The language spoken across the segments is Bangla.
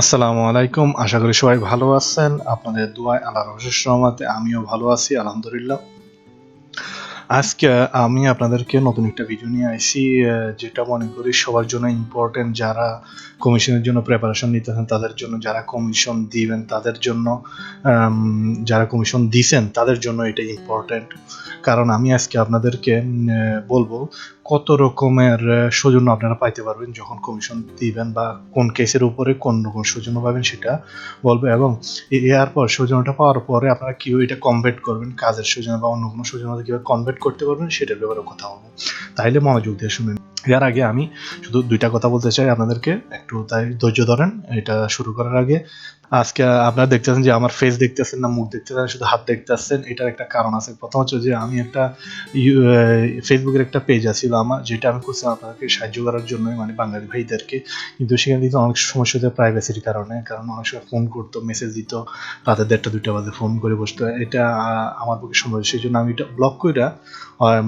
আসসালামু আলাইকুম। আশা করি সবাই ভালো আছেন। আপনাদের দোয়ায় আল্লাহর অশেষ রহমতে আমিও ভালো আছি, আলহামদুলিল্লাহ। আজকে আমি আপনাদেরকে নতুন একটা ভিডিও নিয়ে আইছি যেটা মনে করি সবার জন্য ইম্পর্টেন্ট যারা কমিশনের জন্য প্রিপারেশন নিতেছেন, তাদের জন্য যারা কমিশন দিবেন, তাদের জন্য যারা কমিশন দিছেন, তাদের জন্য এটা ইম্পর্টেন্ট কারণ আমি আজকে আপনাদেরকে বলব কত রকমের সৌজন্য আপনারা পাইতে পারবেন যখন কমিশন দিবেন বা কোন কেসের উপরে কোন রকম সৌজন্য পাবেন সেটা বলবে এবং এর পর সৌজন্যটা পাওয়ার পরে আপনারা কীভাবে এটা কনভার্ট করবেন, কাজের সৌজন্য বা অন্য কোনো সৌজন্যতা কীভাবে কনভার্ট করতে পারবেন সেটার ব্যাপারে কথা বলব। তাইলে মনোযোগ দিয়ে শুনেন। এর আগে আমি শুধু দুইটা কথা বলতে চাই আপনাদেরকে। একটু তাই ধৈর্য ধরেন, এটা শুরু করার আগে। আজকে আপনারা দেখতেছেন যে আমার ফেস দেখতেছেন না, মুখ দেখতেছেন শুধু হাত দেখতেছেন, এটার একটা কারণ আছে। প্রথম হচ্ছে যে আমি একটা ফেসবুকের একটা পেজ আছিল আমার, যেটা আমি করছিলাম আপনাদেরকে সাহায্য করার জন্য মানে বাঙালি ভাইদেরকে। কিন্তু সেখানে কিন্তু অনেক সমস্যা হতো প্রাইভেসির কারণে, কারণ অনেক সময় ফোন করতো মেসেজ দিত, রাতে দেড়টা, দুইটা বাজে ফোন করে বসতো। এটা আমার পক্ষে সম্ভব সেই জন্য আমি এটা ব্লক করে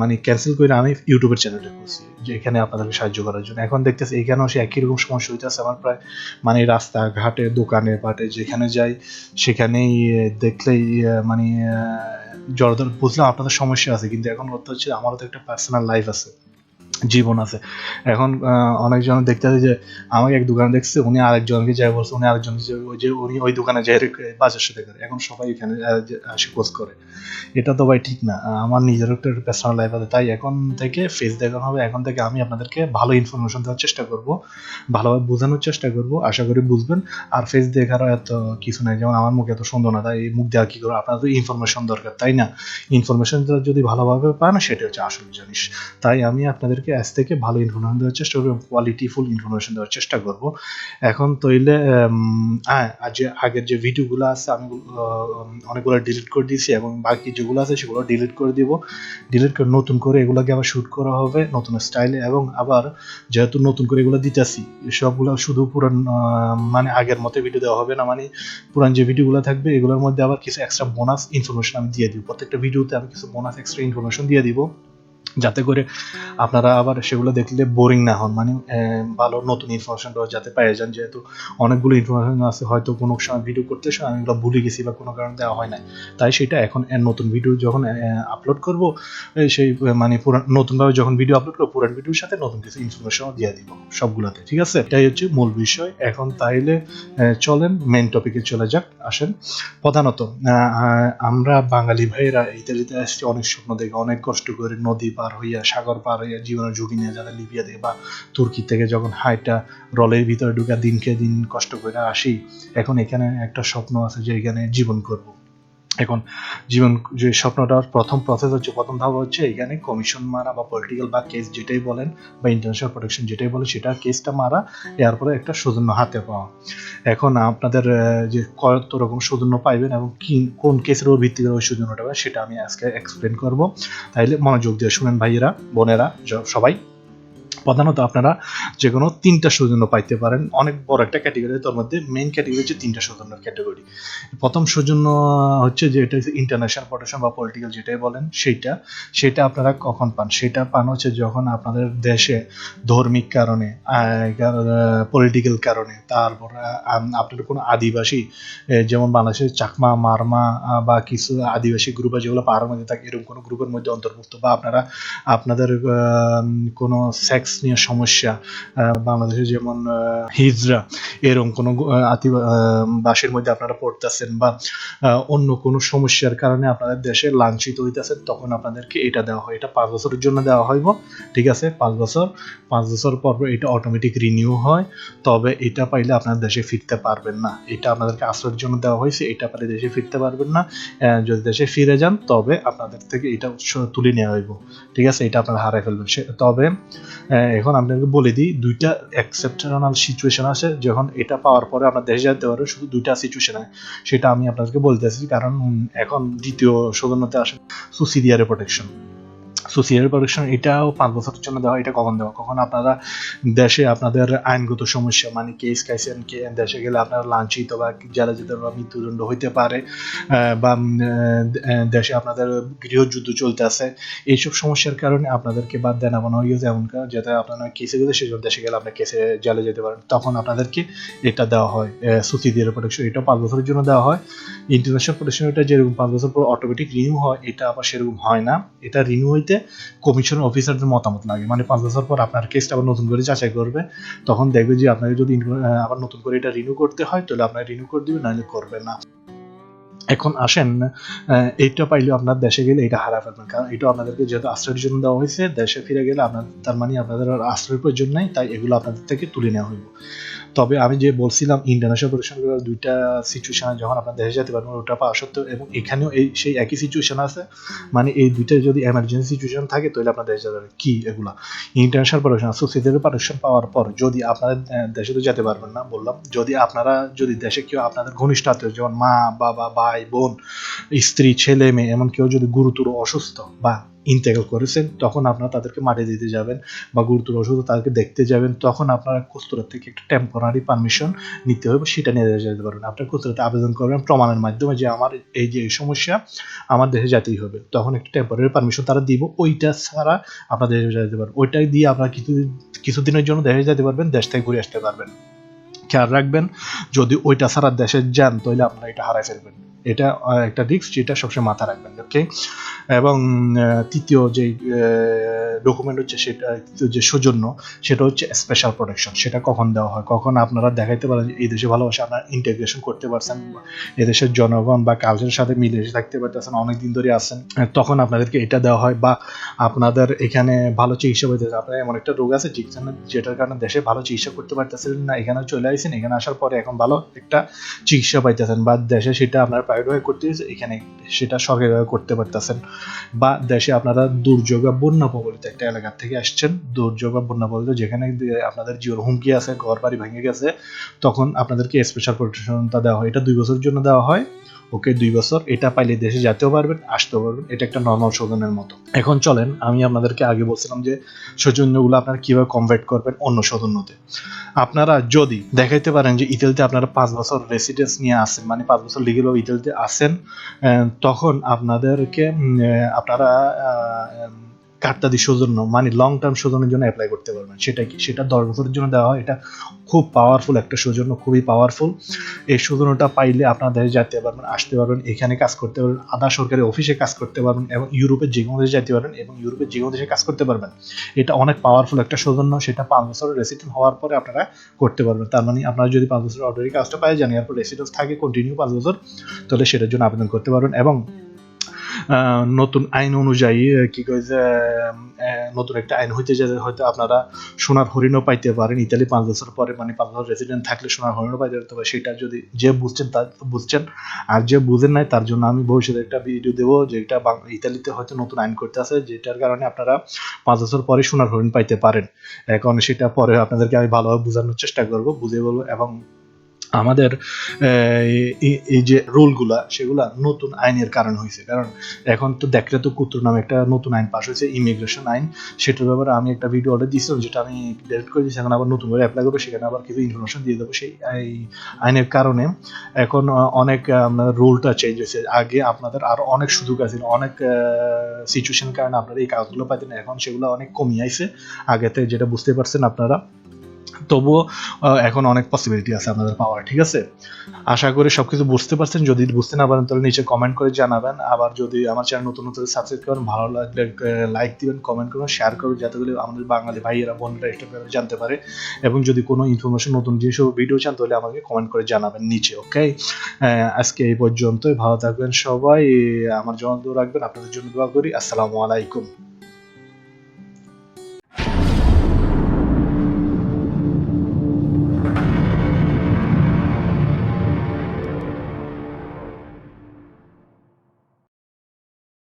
মানে ক্যান্সেল করে আমি ইউটিউবের চ্যানেলটা করছি যে এখানে আপনাদেরকে সাহায্য করার জন্য। এখন দেখতেছি এখানেও সে একই রকম সমস্যা হইতেছে আমার প্রায় মানে রাস্তা ঘাটে দোকানে পাটে, যেখানে যাই, সেখানেই দেখলেই মানে জড়দর বুঝলাম আপনাদের সমস্যা আছে, কিন্তু এখন কথা হচ্ছে আমারও তো একটা পার্সোনাল লাইফ আছে। জীবন আছে। এখন অনেকজন দেখতে আছে যে, আমাকে এক দোকানে দেখছে, উনি আরেকজনকে যাই বলছে, উনি আরেকজনকে যে উনি ওই দোকানে যাই বাজার সাথে করে। এখন সবাই এখানে আসে খোঁজ করে। এটা তো ভাই ঠিক না। আমার নিজের একটা পার্সোনাল লাইফ আছে। তাই এখন থেকে ফেস দেখানো হবে। এখন থেকে আমি আপনাদেরকে ভালো ইনফরমেশন দেওয়ার চেষ্টা করব। ভালোভাবে বোঝানোর চেষ্টা করব। আশা করি বুঝবেন। আর ফেস দেখারও এত কিছু নাই। যেমন আমার মুখে এত সুন্দর না। তাই মুখ দেওয়া কী করব? আপনার তো ইনফরমেশন দরকার, তাই না? ইনফরমেশন যদি ভালোভাবে পান সেটা হচ্ছে আসল জিনিস। তাই আমি আপনাদেরকে আজ থেকে ভালো ইনফরমেশন দেওয়ার চেষ্টা করব কোয়ালিটিফুল ইনফরমেশন দেওয়ার চেষ্টা করব। এখন তৈলে হ্যাঁ যে আগের যে ভিডিওগুলো আছে, আমি অনেকগুলো ডিলিট করে দিয়েছি এবং বাকি যেগুলো আছে, সেগুলো ডিলিট করে দিব। ডিলিট করে, নতুন করে এগুলোকে আবার শ্যুট করা হবে নতুন স্টাইলে এবং আবার যেহেতু নতুন করে এগুলো দিতেছি, সবগুলো শুধু পুরান মানে আগের মতো ভিডিও দেওয়া হবে না মানে পুরান যে ভিডিওগুলো থাকবে, এগুলোর মধ্যে আবার কিছু এক্সট্রা বোনাস ইনফরমেশন আমি দিয়ে দিব। প্রত্যেকটা ভিডিওতে আমি কিছু বোনাস এক্সট্রা ইনফরমেশন দিয়ে দিব। যাতে করে আপনারা আবার সেগুলো দেখলে বোরিং না হন। মানে ভালো নতুন ইনফরমেশনটা যাতে পেয়ে যান। যেহেতু অনেকগুলো ইনফরমেশন আছে, হয়তো কোনো সময় ভিডিও করতে সময় আমি ভুলে গেছি বা কোনো কারণে দেওয়া হয় না তাই সেটা এখন নতুন ভিডিও যখন আপলোড করব সেই মানে পুরান নতুনভাবে যখন ভিডিও আপলোড করব, পুরান ভিডিওর সাথে নতুন কিছু ইনফরমেশনও দিয়ে দিব সবগুলোতে, ঠিক আছে? এটাই হচ্ছে মূল বিষয়। এখন তাইলে চলেন মেন টপিকে চলে যাক, আসেন। প্রধানত আমরা বাঙালি ভাইয়েরা ইতালিতে আসছি, অনেক স্বপ্ন দেখে, অনেক কষ্ট করে নদী পার হইয়া, সাগর পার হইয়া জীবনের ঝুঁকি নিয়ে যারা লিবিয়া থেকে বা তুর্কি থেকে যখন হাইটা রলের ভিতরে ঢুকে দিনকে দিন কষ্ট করে আসি, এখন এখানে একটা স্বপ্ন আছে যে এখানে জীবন করব। এখন জীবন যে স্বপ্নটার প্রথম প্রসেস হচ্ছে প্রথম ধাপ হচ্ছে এখানে কমিশন মারা বা পলিটিক্যাল বা কেস যেটাই বলেন বা ইন্টারন্যাশনাল প্রোটেকশন যেটাই বলেন সেটা কেসটা মারা এরপরে একটা সৌজন্য হাতে পাওয়া। এখন আপনাদের যে কত রকম সৌজন্য পাইবেন এবং কি কোন কেসের উপর ভিত্তি করে ওই সৌজন্যটা সেটা আমি আজকে এক্সপ্লেন করব। তাইলে মনোযোগ দিয়ে শুনেন ভাইয়েরা বোনেরা সবাই। প্রধানত আপনারা যে কোনো তিনটা সৌজন্য পাইতে পারেন। অনেক বড় একটা ক্যাটাগরি তার মধ্যে মেইন ক্যাটাগরি হচ্ছে তিনটা সৌজন্যের ক্যাটাগরি প্রথম সৌজন্য হচ্ছে যে এটা ইন্টারন্যাশনাল প্রোটেকশন বা পলিটিক্যাল যেটাই বলেন, সেইটা সেটা আপনারা কখন পান? সেটা পান হচ্ছে যখন আপনাদের দেশে ধর্মিক কারণে পলিটিক্যাল কারণে, তারপর আপনার কোনো আদিবাসী যেমন বাংলাদেশের চাকমা, মারমা বা কিছু আদিবাসী গ্রুপ আছে, যেগুলো পাহাড়ের মধ্যে থাকে, এরকম কোনো গ্রুপের মধ্যে অন্তর্ভুক্ত বা আপনারা, আপনাদের কোনো সেক্স নিয়ে সমস্যা বাংলাদেশে যেমন হিজড়া এরকম কোনো আদিবাসীর মধ্যে আপনারা পড়তেছেন বা অন্য কোনো সমস্যার কারণে আপনাদের দেশে লাঞ্ছিত হইতেছেন, তখন আপনাদেরকে এটা দেওয়া হয়। এটা পাঁচ বছরের জন্য দেওয়া হইব, ঠিক আছে? পাঁচ বছর পাঁচ বছর পর পর এটা অটোমেটিক রিনিউ হয়, তবে এটা পাইলে আপনার দেশে ফিরতে পারবেন না। এটা আপনাদেরকে আশ্রয়ের জন্য দেওয়া হয়েছে, এটা পাইলে দেশে ফিরতে পারবেন না। যদি দেশে ফিরে যান, তবে আপনাদের থেকে এটা তুলে নেওয়া হইব, ঠিক আছে? এটা আপনারা হারাই ফেলবেন। তবে এখন আপনাকে বলে দিই, দুইটা এক্সেপশনাল সিচুয়েশন আছে, যখন এটা পাওয়ার পরে আপনার দেশে যেতে পারবে, শুধু দুইটা সিচুয়েশন হয় সেটা আমি আপনাদেরকে বলতেছি কারণ এখন দ্বিতীয় সৌজন্যতে আসে সো সিরিয়ারে প্রোটেকশন সোসিয়াল প্রোটেকশন এটাও পাঁচ বছরের জন্য দেওয়া, এটা কখন দেওয়া? কখন আপনারা দেশে আপনাদের আইনগত সমস্যা মানে কেস খাইছেন দেশে গেলে আপনারা লাঞ্ছিত বা জেলা যেতে বা মৃত্যুদণ্ড হইতে পারে বা দেশে আপনাদের গৃহযুদ্ধ চলতে আছে, এইসব সমস্যার কারণে আপনাদেরকে বাদ দেন এমন হয়ে গেছে যাতে আপনারা কেসে গেলে সেসব দেশে গেলে আপনার কেসে জেলে যেতে পারেন। তখন আপনাদেরকে এটা দেওয়া হয় সুসিডিয়ারি প্রোটেকশন এটা পাঁচ বছরের জন্য দেওয়া হয়। ইন্টারন্যাশনাল প্রোটেকশন এটা যেরকম পাঁচ বছর পর অটোমেটিক রিনিউ হয়, এটা আবার সেরকম হয় না। এটা রিনিউ হইতে কমিশন অফিসারদের মতামত লাগে। মানে পাঁচ বছর পর আপনার কেসটা আবার নতুন করে যাচাই করবে, তখন দেখবে যে আপনাকে যদি আবার নতুন করে এটা রিনিউ করতে হয়, তাহলে আপনার রিনিউ করে দিবে, নাহলে করবে না। এখন আসেন এইটা পাইলেও আপনার দেশে গেলে এটা হারা ফেলবেন। কারণ এটা আপনাদেরকে যেহেতু আশ্রয়ের জন্য দেওয়া হয়েছে, দেশে ফিরে গেলে আপনার তার মানে আপনাদের আর আশ্রয়ের প্রয়োজন নাই, তাই এগুলো আপনাদের থেকে তুলে নেওয়া হইব। তবে আমি যে বলছিলাম ইন্টারন্যাশনাল প্রোটেকশন দুইটা সিচুয়েশন যখন আপনার দেশে যেতে পারবেন ওটা পাওয়া সত্ত্বেও এবং এখানেও এই সেই একই সিচুয়েশন আছে। মানে এই দুইটা যদি এমার্জেন্সি সিচুয়েশন থাকে তাহলে আপনার দেশে যেতে কি এগুলা? ইন্টারন্যাশনাল প্রোটেকশন সোসাইটির প্রোটেকশন পাওয়ার পর যদি আপনাদের দেশে তো যেতে পারবেন না বললাম। যদি আপনারা যদি দেশে কেউ আপনাদের ঘনিষ্ঠ আত্মীয় যেমন মা বাবা ভাই বোন স্ত্রী ছেলে মেয়ে এমন কেউ যদি গুরুতর অসুস্থ বা ইন্তেকাল করেছেন, তখন আপনারা তাদেরকে মাটি দিতে যাবেন বা গুরুতর অসুস্থ তাদেরকে দেখতে যাবেন, তখন আপনারা কুস্তরার থেকে একটা টেম্পোরারি পারমিশন নিতে হবে সেটা নিয়ে যেতে পারবেন। আপনার কুস্তরাতে আবেদন করবেন প্রমাণের মাধ্যমে যে আমার এই যে এই সমস্যা আমার দেশে যেতেই হবে। তখন একটা টেম্পোরারি পারমিশন তারা দিব, ওইটা ছাড়া আপনার দেশে যেতে পারবেন। ওইটাই দিয়ে আপনারা কিছু কিছুদিনের জন্য দেশে যেতে পারবেন, দেশ থেকে ঘুরে আসতে পারবেন। খেয়াল রাখবেন, যদি ওইটা ছাড়া দেশে যান, তাহলে আপনারা এটা হারাই ফেলবেন। এটা একটা রিস্ক যেটা সবসময় মাথা রাখবেন ওকে এবং তৃতীয় যে ডকুমেন্ট হচ্ছে সেটা তৃতীয় যে সৌজন্য সেটা হচ্ছে স্পেশাল প্রোটেকশন সেটা কখন দেওয়া হয়? কখন আপনারা দেখাইতে পারেন যে এই দেশে ভালোবাসা আপনার ইন্টিগ্রেশন করতে পারছেন এদেশের জনগণ বা কালচারের সাথে মিলে থাকতে পারতেছেন অনেকদিন ধরে আছেন তখন আপনাদেরকে এটা দেওয়া হয় বা আপনাদের এখানে ভালো চিকিৎসা হইতেছে আপনার এমন একটা রোগ আছে যেখানে যেটার কারণে দেশে ভালো চিকিৎসা করতে পারতেছেন না এখানে চলে আসছেন এখানে আসার পরে এখন ভালো একটা চিকিৎসা পাইতেছেন বা দেশে সেটা আপনার প্রাইভেটভাবে করতে হয়েছে এখানে সেটা সরকারিভাবে করতে পারতেছেন। বা দেশে আপনারা দুর্যোগ বা বন্যা প্রবলিত একটা এলাকা থেকে আসছেন, দুর্যোগ বা বন্যা প্রবলিত যেখানে আপনাদের জীবন হুমকি আছে, ঘর বাড়ি ভেঙে গেছে, তখন আপনাদেরকে স্পেশাল প্রোটেকশনটা দেওয়া হয়। এটা দুই বছরের জন্য দেওয়া হয়। ওকে, দুই বছর। এটা পাইলে দেশে যেতেও পারবেন, আসতেও পারবেন। এটা একটা নর্মাল সৌজন্যের মতো। এখন চলেন, আমি আপনাদেরকে আগে বলছিলাম যে সৌজন্যগুলো আপনারা কীভাবে কনভার্ট করবেন অন্য সৌজন্যতে। আপনারা যদি দেখাইতে পারেন যে ইতালিতে আপনারা পাঁচ বছর রেসিডেন্স নিয়ে আসেন মানে পাঁচ বছর লিগেলভাবে ইতালিতে আসেন আহ, তখন আপনাদেরকে আপনারা কার্তাদি সৌজন্য মানে লং টার্ম সৌজন্যের জন্য অ্যাপ্লাই করতে পারবেন। সেটা কি? সেটা দশ বছরের জন্য দেওয়া হয়। এটা খুব পাওয়ারফুল একটা সৌজন্য, খুবই পাওয়ারফুল এই সৌজন্যটা পাইলে আপনার দেশে যেতে পারবেন, আসতে পারবেন, এখানে কাজ করতে পারবেন, আধা সরকারি অফিসে কাজ করতে পারবেন এবং ইউরোপের যে কোনো দেশে যেতে পারবেন এবং ইউরোপের যে কোনো দেশে কাজ করতে পারবেন। এটা অনেক পাওয়ারফুল একটা সৌজন্য, সেটা পাঁচ বছরের রেসিডেন্ট হওয়ার পরে আপনারা করতে পারবেন। তার মানে আপনারা যদি পাঁচ বছর অর্ডারি কাজটা পাই জানি এরপর রেসিডেন্স থাকে কন্টিনিউ পাঁচ বছর, তাহলে সেটার জন্য আবেদন করতে পারবেন এবং নতুন আইন অনুযায়ী কি কয় যে নতুন একটা আইন হইতে যে, হয়তো আপনারা সোনার হরিণও পাইতে পারেন। ইতালি পাঁচ বছর পরে মানে পাঁচ বছর রেসিডেন্ট থাকলে সোনার হরিণও পাইতে পারতে পারে সেটা যদি যে বুঝছেন তার বুঝছেন আর যে বুঝেন নাই, তার জন্য আমি ভবিষ্যতে একটা ভিডিও দেবো যেটা ইতালিতে হয়তো নতুন আইন করতে আছে, যেটার কারণে আপনারা পাঁচ বছর পরে সোনার হরিণ পাইতে পারেন। এখন সেটা পরে আপনাদেরকে আমি ভালোভাবে বোঝানোর চেষ্টা করব বুঝে বলব এবং আমাদের এই- যে রুলগুলা, সেগুলা নতুন আইনের কারণ হয়েছে। কারণ এখন তো দেখলে তো কুত্র নামে একটা নতুন আইন পাস হয়েছে ইমিগ্রেশন আইন। সেটার ব্যাপারে আমি একটা ভিডিও অর্ডার দিয়েছিলাম যেটা আমি ডিলিট করে দিয়েছি, এখন আবার নতুন করে অ্যাপ্লাই করব, সেখানে আবার কিছু ইনফরমেশন দিয়ে দেবো সেই এই আইনের কারণে। এখন অনেক রুলটা চেঞ্জ হয়েছে। আগে আপনাদের আরও অনেক সুযোগ আছে, অনেক সিচুয়েশন কারণে আপনারা এই কাজগুলো পাইতেন, এখন সেগুলো অনেক কমিয়ে আইছে। আগেতে যেটা বুঝতে পারছেন আপনারা তবুও এখন অনেক পসিবিলিটি আছে আপনাদের পাওয়ার, ঠিক আছে? আশা করি সবকিছু বুঝতে পারছেন। যদি বুঝতে না পারেন, তাহলে নিচে কমেন্ট করে জানাবেন। আবার যদি আমার চ্যানেল নতুন নতুন সাবস্ক্রাইব করেন, ভালো লাগলে লাইক দিবেন কমেন্ট করবেন শেয়ার করবেন যাতে করে আমাদের বাঙালি ভাইয়েরা, বোনেরা এটা জানতে পারে। এবং যদি কোনো ইনফরমেশন নতুন যেসব ভিডিও চান, তাহলে আমাকে কমেন্ট করে জানাবেন নিচে ওকে আজকে এই পর্যন্তই। ভালো থাকবেন সবাই। আমার জন্য দোয়া রাখবেন। আপনাদের জন্য দোয়া করি। আসসালামু আলাইকুম।